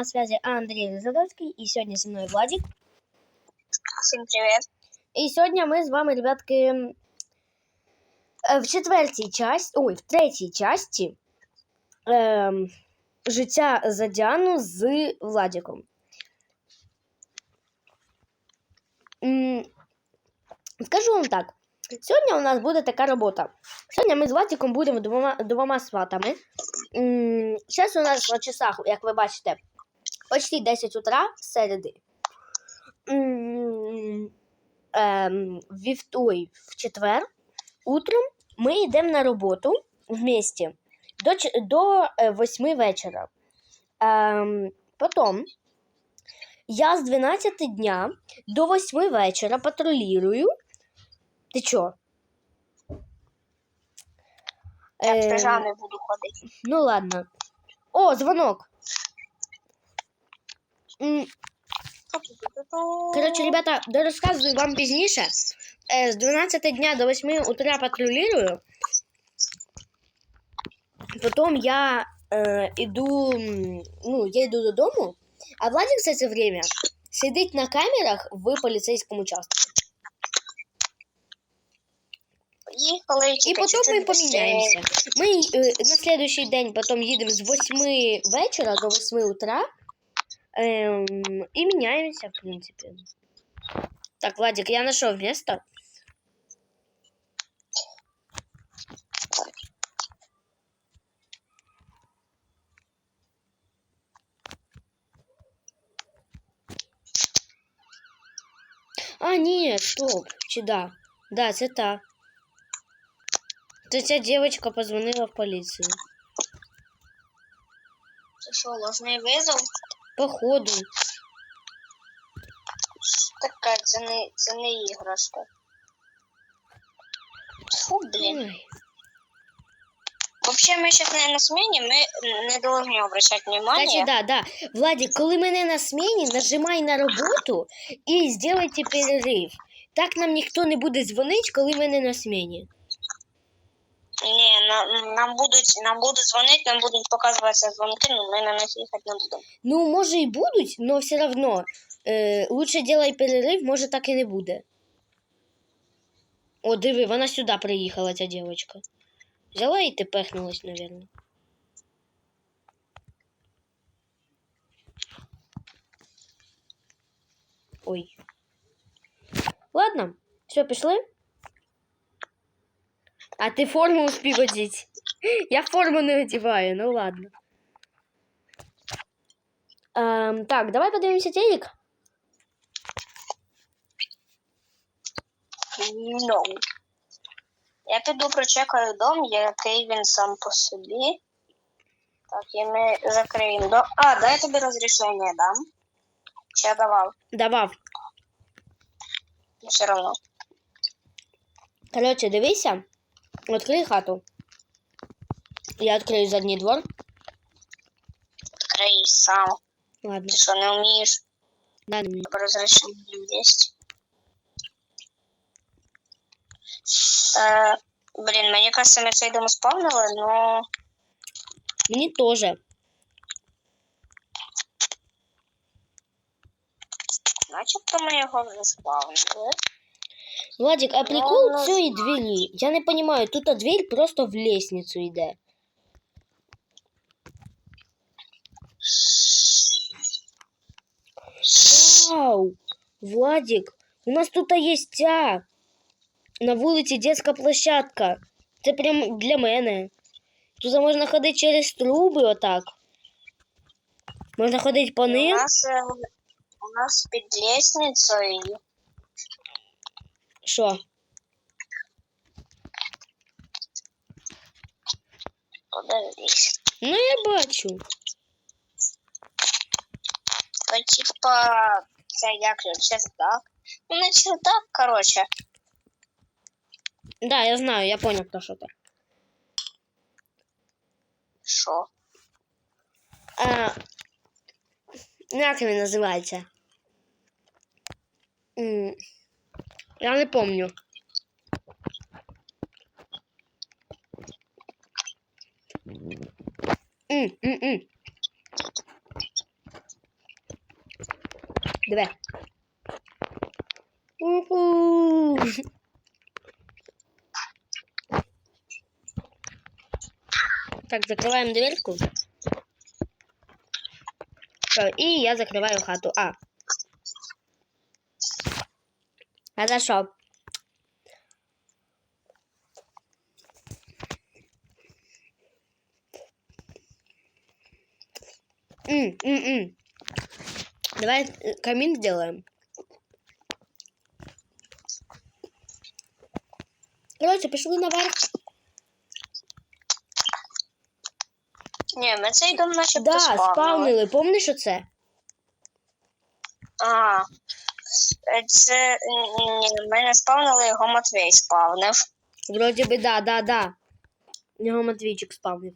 на связи Андрій Задовський і сьогодні зі мною Владик. Всім привіт. І сьогодні ми з вами, ребятки, е, в четвертій часті, ой, в третій часті ем, життя за Діану з Владиком. Скажу вам так. Сьогодні у нас буде така робота. Сьогодні ми з Владиком будемо двома, двома сватами. Зараз у нас на часах, як ви бачите, почти 10 утра середи. Ем, в четвер утром ми йдемо на роботу вместе до, до 8 вечора. Ем, потім я з 12 дня до 8 вечора патрулюю. Ти чо? Я в Ем, пижамі буду ходити. Ну ладно. О, звонок. Короче, ребята, да розказую вам пізніше. Е, З 12 дня до 8 утра патрулюю. Потім я е, іду, м, ну, я йду додому, а Владик все це время сидить на камерах в участку. Поїхали, І тільки потім ми поміняємося. Ми е, на следующий день потім їдемо з 8 вечора до 8 утра. Ем, і міняємося, в принципі. Так, Владик, я знайшов місто. А, ні, стоп. Чи да? Да, це та. Це ця дівчинка позвонила в поліцію. Це що, ложний визов? Походу. Така, це не, це не іграшка. Фу, блін. Вообще, ми зараз не на смені, ми не должны обращати внимание. Кстати, да, да. Владик, коли мене на смені, нажимай на роботу і зробайте перерив. Так нам ніхто не буде дзвонити, коли мене на смені. Нам, нам будуть, нам будуть дзвонити, нам будуть показуватися дзвонки, але ми на них їхати не будемо. Ну, може і будуть, але все одно. Е, лучше делай перерив, може так і не буде. О, диви, вона сюди приїхала, ця дівчинка. Взяла і ти пехнулась, мабуть. Ой. Ладно, все, пішли. А ти форму успів одіти. Я форму не одіваю, ну ладно. Ем, так, давай телек. Ну. Я піду прочекаю дом, який він сам по собі. Так, і ми закриємо дом. А, дай я тобі розрішення дам. Чи я давав? Давав. Все одно. Короче, дивися. Відкрий хату. Я відкрию задній двор. Відкрий сам. Ладно. Ти що, не вмієш? Да, не мені. Тебе розрішення є. Е, блін, мені кажется, цей дом спавнили, но Мені теж. начебто ми його вже спавнили. Владик, а прикол ну, цієї двері. Я не понимаю, тут а дверь просто в лестницю йде. Вау! Владик, у нас тут є ця. На вулиці детська площадка. Це прям для мене. Тут можна ходити через труби отак. Можна ходити по У ним. нас, е, у нас під лестницею Що? подивись. Ну я бачу. То типа це як чердак. Ну не чердак, короче. Да, я знаю, я понял, то що це. Що? А, як він називається? М, Я не помню. М, м, м. Диви. Уху. Так, закрываем дверку. Всё, И я закрываю хату. А. Хорошо. М, м, м. Давай э, камин сделаем. Короче, пішли наверх. Ні, ми цей дом начебто Да, спавнили. спавнили. Помниш оце? А, це ні, ми не спавнили, його Матвій спавнив. Вроді би, да, да, да. Його Матвійчик спавнив.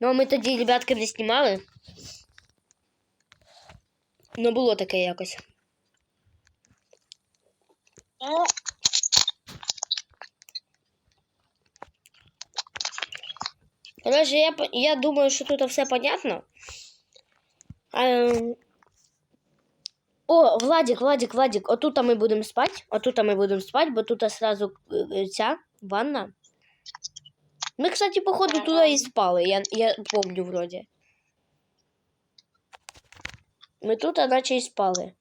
Ну, а ми тоді, ребятки, не знімали. Ну, було таке якось. Ну, Короче, я, я думаю, що тут все понятно. Ем, О, Владик, Владик, Владик, отут ми будемо спати. Отут ми будемо спати, бо тут сразу е, ця ванна. Ми, кстати, походу, туди і спали, я, я помню вроді. Ми тут, а наче і спали.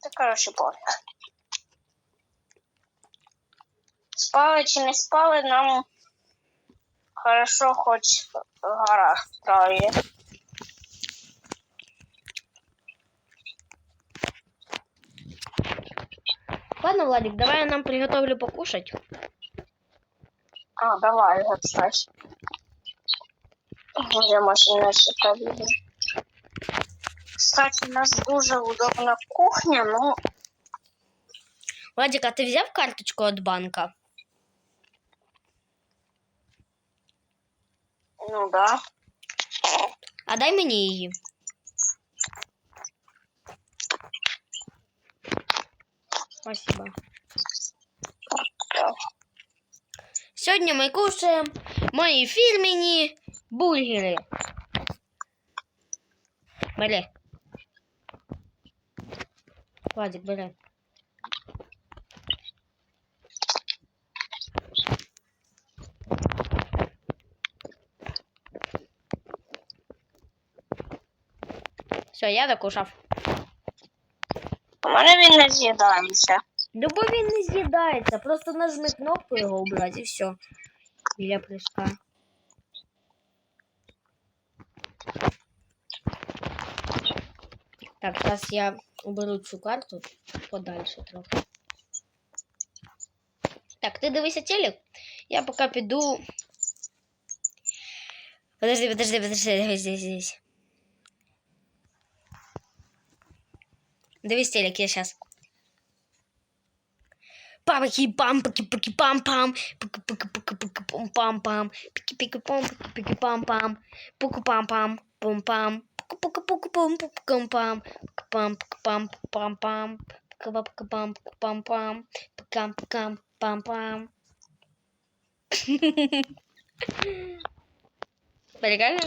Та коротше пофіг. Спали чи не спали, нам хорошо хоч гора справді. Ладно, Владик, давай я нам приготовлю покушать. А, давай, кстати. Вже машина ще побіде. Кстати, у нас дуже удобна кухня, ну, Владик, а ти взяв карточку від банка? ну да. А дай мені її. Спасибо. Так. Сьогодні ми кушаємо мої фірмені бургери. Бери. Владик, бери. Все, я докушав. У мене він не з'їдається. Да бо він не з'їдається, просто нажми кнопку його убрати і все. Біля прыжка. Так, зараз я уберу цю карту подальше трохи. Так, ти дивися телек. Я поки піду. Подожди, подожди, подожди, дивись, здесь, здесь. Дивись телек, я сейчас. Памки пам паки паки пам пам паки паки паки паки пам пам пам пики пики пам паки пики пам пам пуку пам пам пум пам пуку пуку пуку пум пум пам пам пам пам пам пам пам пам пам пам пам пам пам Прикольно?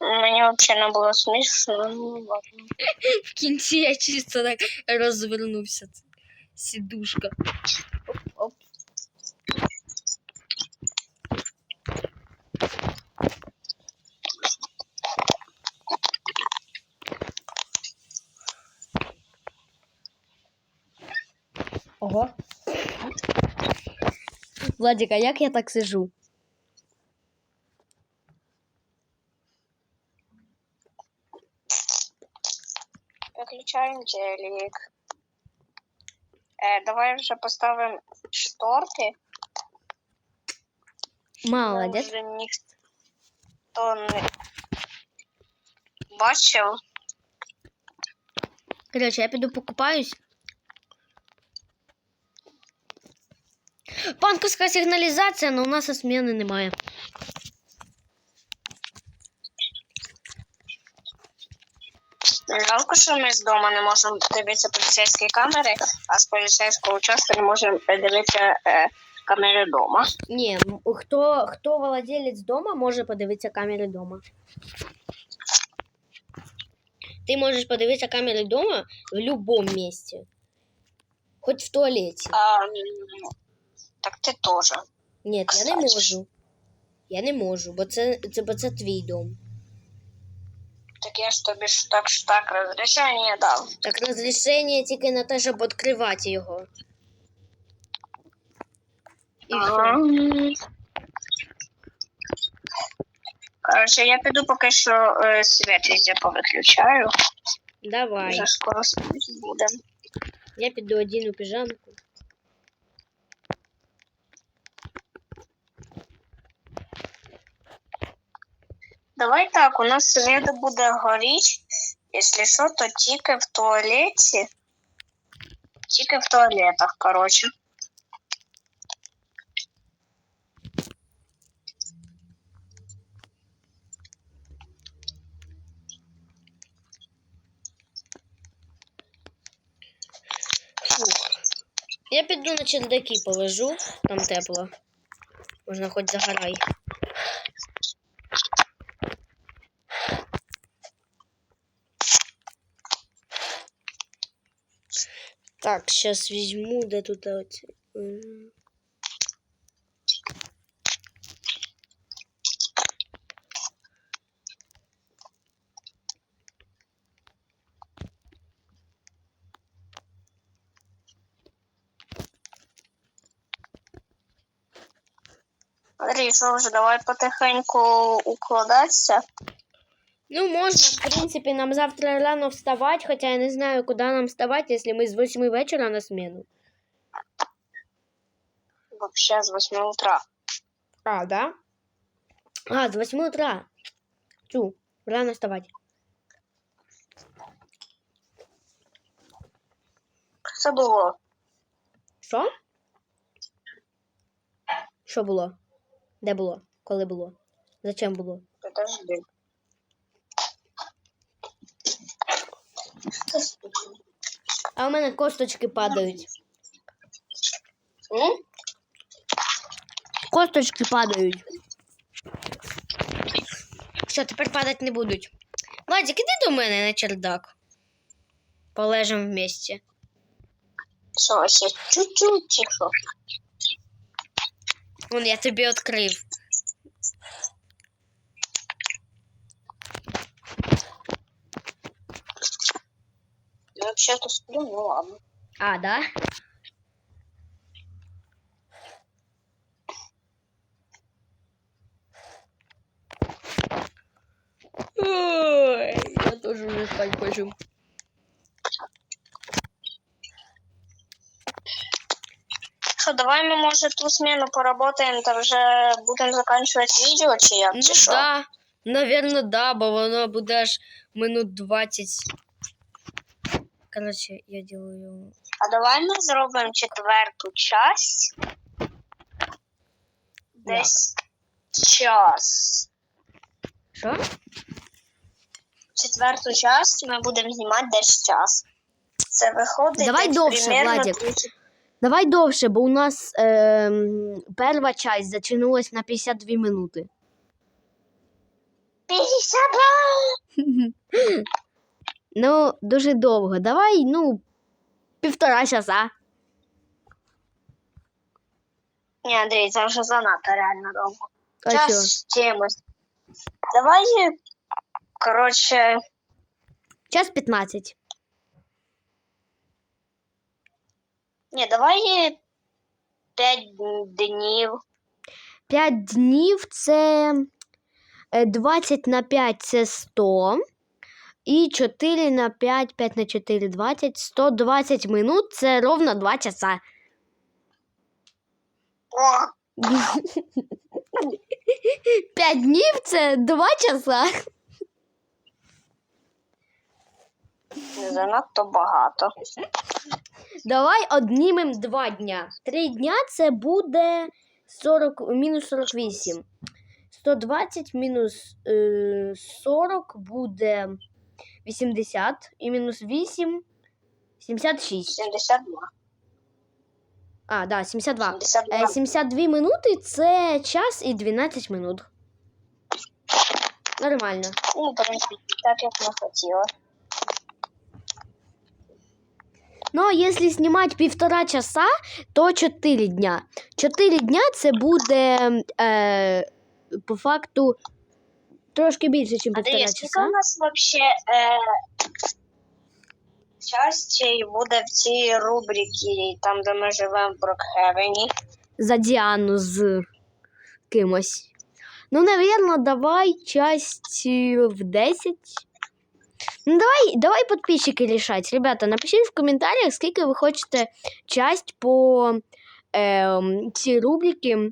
Мені, мені взагалі не було смішно. Ну, ладно. В кінці я чисто так розвернувся. Сідушка. Оп, оп. Ого. Владик, а як я так сижу? Виключаємо телек. Е, давай вже поставимо шторки. Молодець. Вже ніхто не бачив. Короче, я піду покупаюсь. Банковська сигналізація, але у нас зміни немає. Жалко, що ми з дому не можемо дивитися поліцейські камери, а з поліцейського участку не можемо дивитися е, камери вдома. Ні, хто, хто владелець дома, може подивитися камери дома. Ти можеш подивитися камери вдома в будь-якому місці. Хоч в туалеті. А, так ти теж. Ні, я не можу. Я не можу, бо це, це, бо це твій дом. Так я ж тобі ж так ж так розрішення дав. Так розрішення тільки на те, щоб відкривати його. І все. Коротше, я піду поки що е, світ везде повиключаю. Давай. Вже скоро буде. Я піду одіну піжамку. Давай так, у нас світ буде горіти. Якщо що, то тільки в туалеті. Тільки в туалетах, коротше. Я піду на чердаки полежу, там тепло. Можна хоч загорай. Так, сейчас візьму, де тут м. Андрій, що вже давай потихеньку укладатися. Ну, можна, в принципі, нам завтра рано вставати, хоча я не знаю, куди нам вставати, якщо ми з 8 вечора на смену. Вообще з 8 утра. А, да? А, з 8 утра. Чу, рано вставати. Це було. Що? Що було? Де було? Коли було? Зачем було? Подожди. А у мене косточки падають. Косточки падають. Все, тепер падати не будуть. Владик, іди до мене на чердак. Полежимо вместе. Що, ще чуть-чуть чи що? Вон я тобі відкрив. Я вообще-то сплю, ну ладно. А, да? Ой, я тоже уже спать хочу. Що, давай ми, може, ту зміну поработаємо та вже будемо закінчувати відео, чи як, Ну чи що? да, наверное, да, бо воно буде аж минут 20. Короче, я делаю... А давай ми зробимо четверту часть. Десь час. Що? Четверту часть ми будемо знімати десь час. Це виходить Давай десь довше, примерно Владик. 30 Давай довше, бо у нас ем, перша часть затягнулась на 52 минути. 52! Ну, дуже довго. Давай, ну, півтора часа. Ні, Андрій, це вже занадто реально довго. А час що? з чимось. Давай, коротше, Час 15. ні, давай 5 днів. 5 днів це е, 20 на 5 це 100. І 4 на 5, 5 на 4, 20. 120 минут це ровно 2 часа. О, 5 днів це 2 часа. не занадто багато. Давай однімем 2 дня. 3 дня це буде 40, мінус 48. 120 мінус е, 40 буде 80 і мінус 8 76. 72. А, да, 72. 72, 72 минути це час і 12 минут. Нормально. Ну, в принципі, так як ми хотіли. Ну, Но если знімати півтора часа, то 4 дня. 4 дня це буде ем, е, по факту трошки більше, ніж Андрій, півтора скільки часа. у нас вообще е, частей буде в цій рубриці, там, де ми живемо в Брокхевені? За Діану з кимось. Ну, наверное, давай часть е, в 10. Ну, давай, давай подписчики решать. Ребята, напишіть в коментарях, скільки ви хочете часть по ем, цій рубриці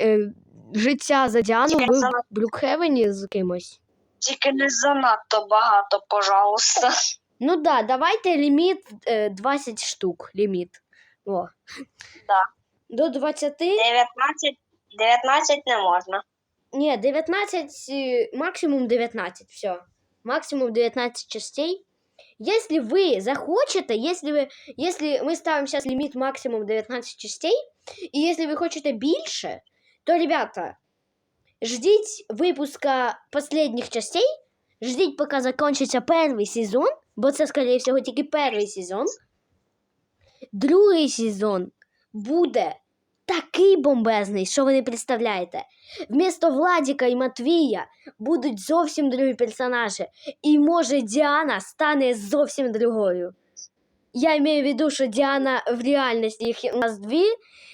е, життя за Діану Я в за- Брукхевені з кимось. Тільки не занадто багато, пожалуйста. Ну да, давайте ліміт е, 20 штук. Ліміт. О. Да. До 20. 19, 19 не можна. Ні, 19, е, максимум 19, все. Максимум 19 частей. Если вы захочете, если вы, если мы ставим сейчас лимит максимум 19 частей, и если вы хотите більше, то, ребята, ждіть випуска последних частей, ждіть, поки закінчиться перший сезон, бо це, скоріше всього, тільки перший сезон. Другий сезон буде такий бомбезний, що ви не представляєте. Вмісто Владіка і Матвія будуть зовсім другі персонажі. І може Діана стане зовсім другою. Я маю в виду, що Діана в реальності їх у нас дві.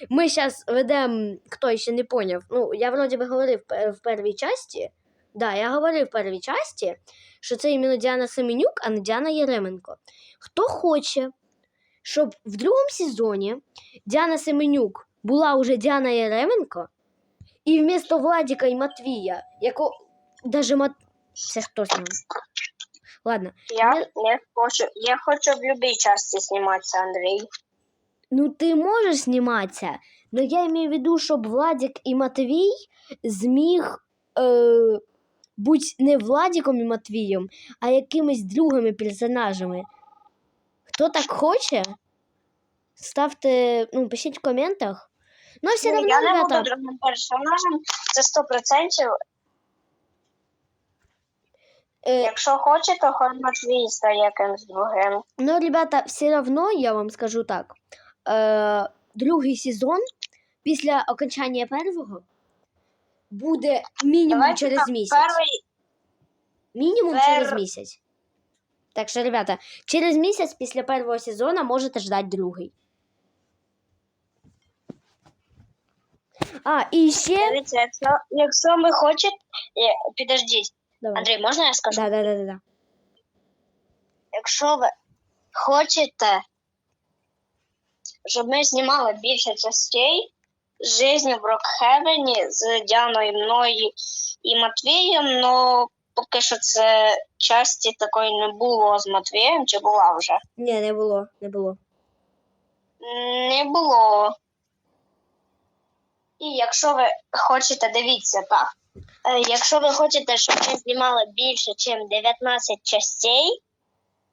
Ми зараз ведемо, хто ще не поняв. Ну, я вроді би говорив пе- в першій часті. Да, я говорив в першій часті, що це іменно Діана Семенюк, а не Діана Єременко. Хто хоче, щоб в другому сезоні Діана Семенюк була уже Діана Єременко, і вмісто Владіка і Матвія, яко даже Мат... Це хто там? Ладно. Я Не- не хочу. Я хочу в будь-якій часті зніматися, Андрій. Ну, ти можеш зніматися, але я маю в виду, щоб Владік і Матвій зміг е, бути не Владіком і Матвієм, а якимись другими персонажами. Хто так хоче, ставте, ну, пишіть в коментах. Ну, все Ну, равно, я не ребята, буду другим персонажем, це 100%. Е, Якщо хоче, то хай Матвій стає якимсь другим. Ну, ребята, все равно я вам скажу так. Е, другий сезон після окончання першого буде мінімум Давайте через так, місяць. Перший Мінімум пер- через місяць. Так що, ребята, через місяць після першого сезону можете ждати другий. А, і ще. Дивіться, якщо, якщо ми хочемо. Підождіть, Давай. Андрій, можна я скажу? Да, да, да, да, да. Якщо ви хочете, щоб ми знімали більше частей з жизни в Брокхевені з Діаною, мною і Матвієм, ну поки що це часті такої не було з Матвієм, чи була вже? Ні, не було, не було. Не було. І якщо ви хочете, дивіться так. Е, Якщо ви хочете, щоб ми знімали більше, ніж 19 частей,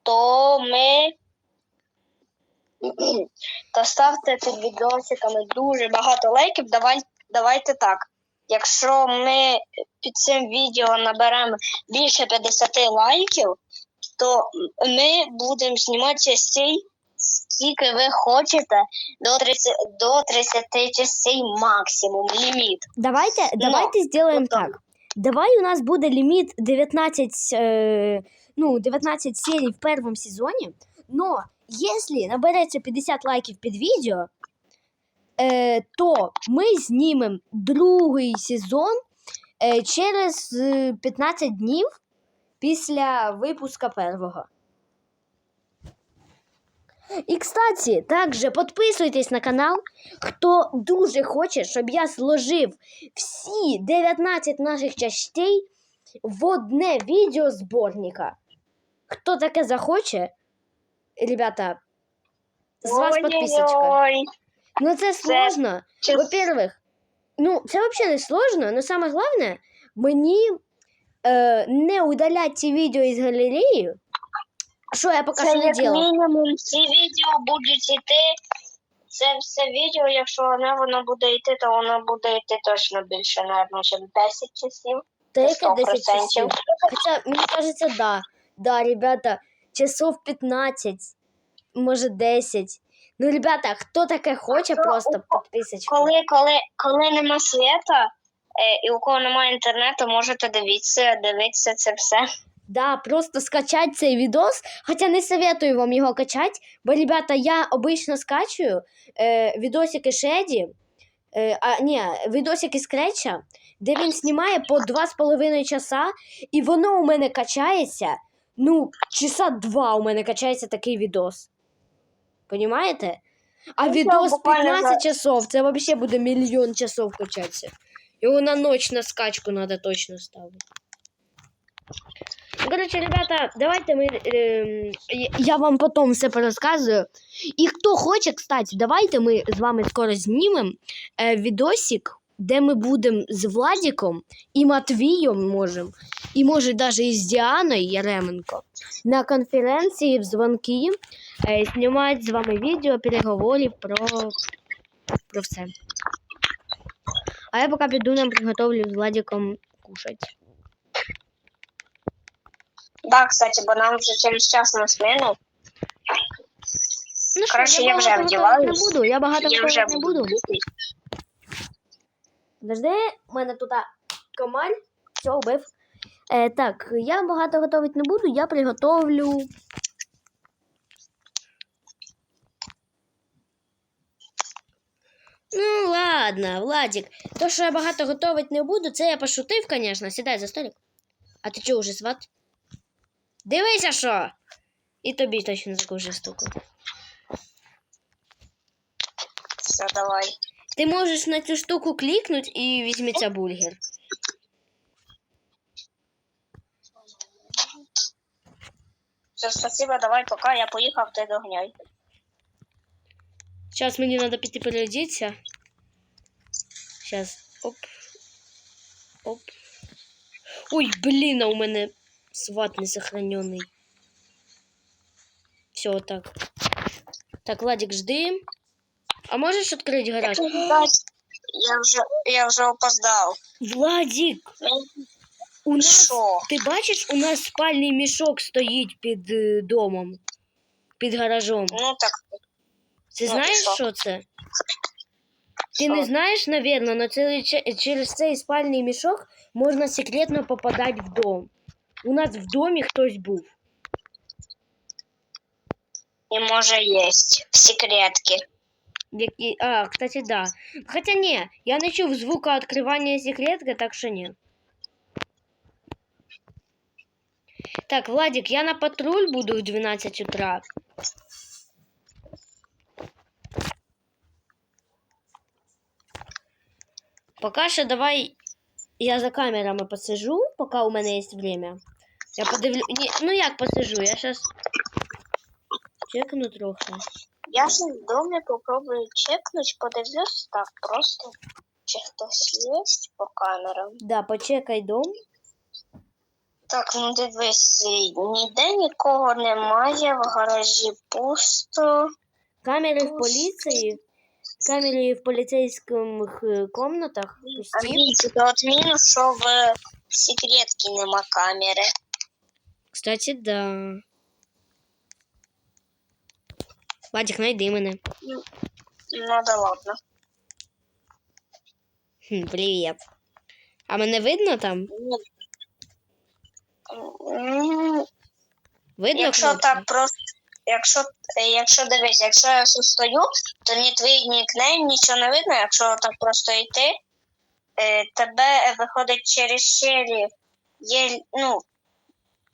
то ми то ставте під відосиками дуже багато лайків. Давай, давайте так. Якщо ми під цим відео наберемо більше 50 лайків, то ми будемо знімати частей, скільки ви хочете, до 30, до 30 частей максимум ліміт. Давайте, Ну, давайте сделаем потом. так. Давай у нас буде лимит 19, э, ну, 19 серий в первом сезоне, но если наберется 50 лайків під відео, э, то ми знімемо другий сезон э, через е, 15 днів після випуска першого. І, кстати, також підписуйтесь на канал, хто дуже хоче, щоб я зложив всі 19 наших частей в одне відео зборника. Хто таке захоче, ребята, з вас підписочка. Ну це сложно. Во-первых, ну це взагалі не сложно, але саме головне, мені е, не удалять ці відео із галереї, що я поки що не як делала. мінімум ці відео будуть йти. Це все відео, якщо воно, воно буде йти, то воно буде йти точно більше, напевно, ніж 10 часів. Та яке 100%. 10 часів? Хоча, мені кажеться, да. Да, ребята, часов 15. може 10. Ну, ребята, хто таке хоче, Ну, просто о- підписочку. Коли, коли, коли нема світа, е, і у кого немає інтернету, можете дивитися, дивитися це все. Да, просто скачать цей відос. Хоча не советую вам його качати, бо, ребята, я обично скачую е, відосики Шеді, е, а, ні, відосики Скретча, де він знімає по 2,5 часа, і воно у мене качається. Ну, часа два у мене качається такий відос. Понімаєте? А Ну, відос 15 за- часов, це взагалі буде мільйон часов качатися. Його на ніч на скачку треба точно ставити. Короче, ребята, давайте мы... эм, я- вам потом все порозказую. І хто хоче, кстати, давайте ми з вами скоро знімемо е, відосик, де ми будемо з Владіком і Матвієм можемо, і може навіть із Діаною Яременко на конференції в дзвонки е, знімати з вами відео переговорів про, про все. А я поки піду нам приготовлю з Владіком кушати. Так, кстати, бо нам вже через час на зміну. Ну Коротше, я вже багато готувати не буду. Я багато Я вже не буду. Подожди, у мене тут комаль. Все, вбив. Е, так, я багато готувати не буду, я приготовлю. Ну, ладно, Владик. То, що я багато готувати не буду, це я пошутив, звісно. Сідай за столик. А ти чого вже сват? Дивися, що! І тобі точно таку вже штуку. Все, давай. Ти можеш на цю штуку клікнути і візьметься бургер. Все, спасибо, давай, пока я поїхав, ти догняй. Сейчас мне надо пойти переодеться. Сейчас. Оп. Оп. Ой, блин, а у мене сват не сохраненный. Все, вот так. Так, Владик, жди. А можешь открыть гараж? Я вже, я вже опоздав. Владик, у нас, Що? ти бачиш, у нас спальний мішок стоїть під е, домом, під гаражом. Ну так, Ти Ну, і знаєш, що? що це? Ти що? не знаєш, навірно, але це, че- через цей спальний мішок можна секретно попадати в дом. У нас в домі хтось був. І може єсть в секретки. Які... А, кстати, да. Хоча ні, я не чув звука відкривання секретки, так що ні. Так, Владик, я на патруль буду в 12 утра. Пока що давай я за камерами посижу, пока у мене є время. Я подивлю. Ні, ну як посижу? Я зараз чекну трохи. Я ж в домі попробую чекнуть, подивлюсь так просто, чи хтось є по камерам. Да, почекай дом. Так, ну дивись, ніде нікого немає, в гаражі пусто. Камери в поліції, камери в поліцейських е, комнатах пусті. Андрій, то от мінус, що в секретці нема камери. Кстати, да. Вадик, найди мене. Ну да ладно. Хм, привіт. А мене видно там? М, Видно? Якщо кнопку? так просто, якщо, е, якщо дивись, якщо я тут стою, то ні твій нікнейм, нічого не видно, якщо так просто йти, е, тебе виходить через щелі, є, ну,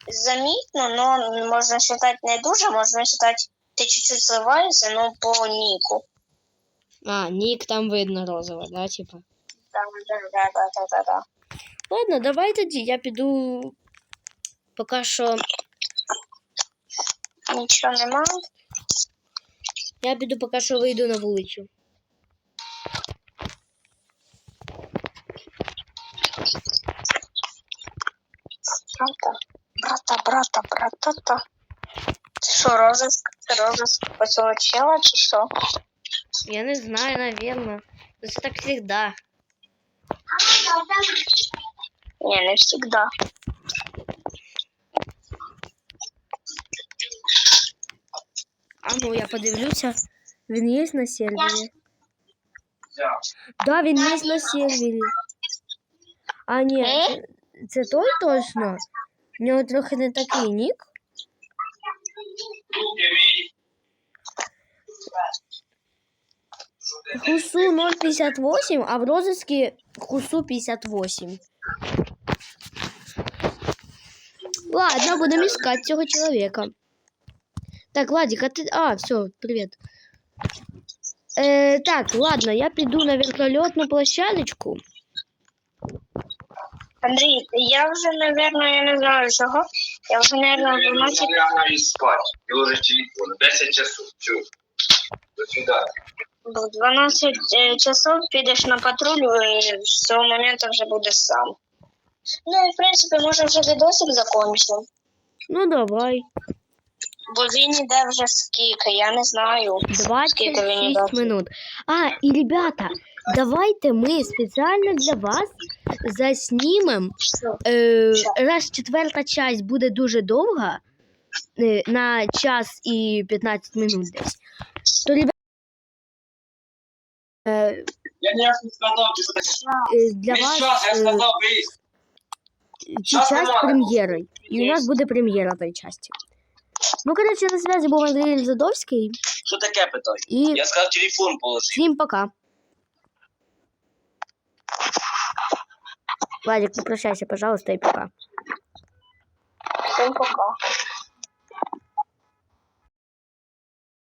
замітно, але можна вважати не дуже, можна вважати, ти чуть-чуть зливаєшся, ну, по ніку. А, нік там видно розово, да, типа. Да, да, да, да, да, да, да. Ладно, давай тоді, я піду. Поки що. Нічого нема. Я піду поки що вийду на вулицю. Брата, брата, брата, братата. Це що, розиск? Це розиск по цього чела чи що? Я не знаю, наверное. Ну, Це так завжди. Ні, не завжди. А ну, я подивлюся. Він є на сервері? Да, він є на сервері. А, ні, це, це той точно. У нього трохи не такий нік. Хусу 058, а в розыске Хусу 58. Ладно, будем искать цього человека. Так, Владик, а ты... А, все, привет. Э, так, ладно, я приду на вертолетную площадочку. Андрій, я вже, напевно, я не знаю чого. Я вже, напевно, в 12 Ляна і спать. І ложиш телефон. 10 часов. Все. До свидания. в 12 е, часов підеш на патруль і з цього моменту вже будеш сам. Ну і в принципі, може вже відосик закончив. Ну, давай. Бо він іде вже скільки, я не знаю. Скільки він 26 іде. минут. А, и, ребята, давайте мы специально для вас заснімем. Е, раз четверта часть буде дуже довга, е, на час і 15 минут десь. То, ребята, е, Я не сказав, що таке. е, для вас час я е, сказав, цю Щас часть немає. прем'єри. І у нас буде прем'єра тої часті. Ну, коротше, на зв'язі був Андрій Задовський. Що таке питай? І Я сказав, телефон положи. всім пока. Владик, попрощайся, пожалуйста, и пока. Всем пока.